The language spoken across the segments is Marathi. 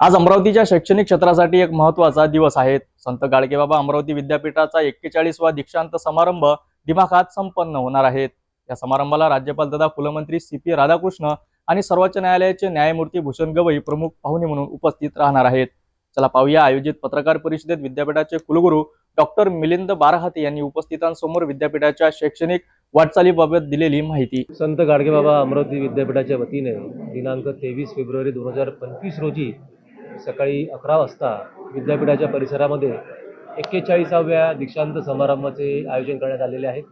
आज अमरावतीच्या शैक्षणिक क्षेत्रासाठी एक महत्त्वाचा दिवस आहे. संत गाडगेबाबा अमरावती विद्यापीठाचा एक्केचाळीसवा दीक्षांत समारंभ दिमाखात संपन्न होणार आहेत या समारंभाला राज्यपाल तथा कुलमंत्री सी पी राधाकृष्ण आणि सर्वोच्च न्यायालयाचे न्यायमूर्ती भूषण गवई प्रमुख पाहुणे म्हणून उपस्थित राहणार आहेत. चला पाहूया आयोजित पत्रकार परिषदेत विद्यापीठाचे कुलगुरू डॉक्टर मिलिंद बारहाते यांनी उपस्थितांसमोर विद्यापीठाच्या शैक्षणिक वाटचालीबाबत दिलेली माहिती. संत गाडगेबाबा अमरावती विद्यापीठाच्या वतीने दिनांक तेवीस फेब्रुवारी दोन हजार पंचवीस रोजी सकाळी अकरा वाजता विद्यापीठाच्या परिसरामध्ये एक्केचाळीसाव्या दीक्षांत समारंभाचे आयोजन करण्यात आलेले आहे.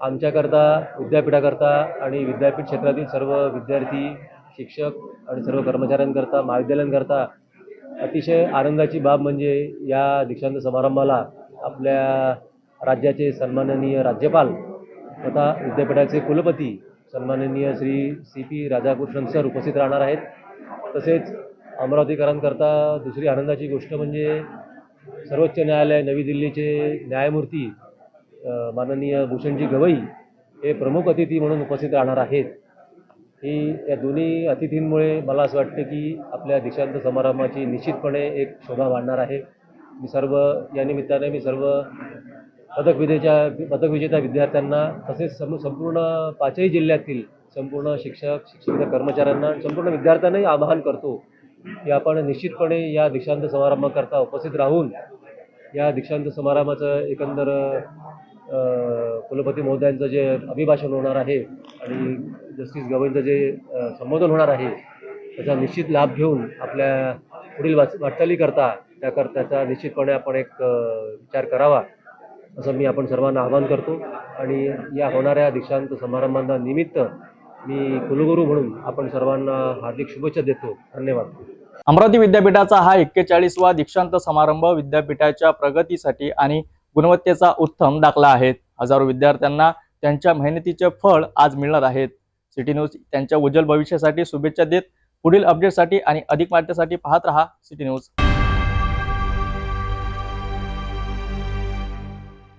आमच्याकरता विद्यापीठाकरता आणि विद्यापीठ क्षेत्रातील सर्व विद्यार्थी शिक्षक आणि सर्व कर्मचाऱ्यांकरता महाविद्यालयांकरता अतिशय आनंदाची बाब म्हणजे या दीक्षांत समारंभाला आपल्या राज्याचे सन्माननीय राज्यपाल तथा विद्यापीठाचे कुलपती सन्माननीय Shri C P Radhakrishnan sir उपस्थित राहणार आहेत. तसेच अमरावतीकरांकरता दुसरी आनंदाची गोष्ट म्हणजे सर्वोच्च न्यायालय नवी दिल्लीचे न्यायमूर्ती माननीय भूषणजी गवई हे प्रमुख अतिथी म्हणून उपस्थित राहणार आहेत. ही या दोन्ही अतिथींमुळे मला असं वाटतं की आपल्या दीक्षांत समारंभाची निश्चितपणे एक शोभा वाढणार आहे. मी सर्व या निमित्ताने मी सर्व पदक विजेच्या पदक विजेत्या विद्यार्थ्यांना तसेच सम संपूर्ण पाचही जिल्ह्यातील संपूर्ण शिक्षक शिक्षक कर्मचाऱ्यांना संपूर्ण विद्यार्थ्यांनाही आवाहन करतो की आपण निश्चितपणे या दीक्षांत समारंभाकरता उपस्थित राहून या दीक्षांत समारंभाचं एकंदर कुलपती महोदयांचं जे अभिभाषण होणार आहे आणि जस्टिस गवईंचं जे संबोधन होणार आहे त्याचा निश्चित लाभ घेऊन आपल्या पुढील वाच वाटचालीकरता त्याकर त्याचा निश्चितपणे आपण एक विचार करावा असं मी आपण सर्वांना आवाहन करतो. आणि या होणाऱ्या दीक्षांत समारंभांना निमित्त मी कुलगुरू म्हणून आपण सर्वांना हार्दिक शुभेच्छा देतो. धन्यवाद. अमरावती विद्यापीठाचा हा एक्केचाळीसवा दीक्षांत समारंभ विद्यापीठाच्या प्रगतीसाठी आणि गुणवत्तेचा उत्तम दाखला आहे हजारो विद्यार्थ्यांना त्यांच्या मेहनतीचे फळ आज मिळणार आहेत. सिटी न्यूज त्यांच्या उज्ज्वल भविष्यासाठी शुभेच्छा देत पुढील अपडेटसाठी आणि अधिक माहितीसाठी पाहत रहा सिटी न्यूज.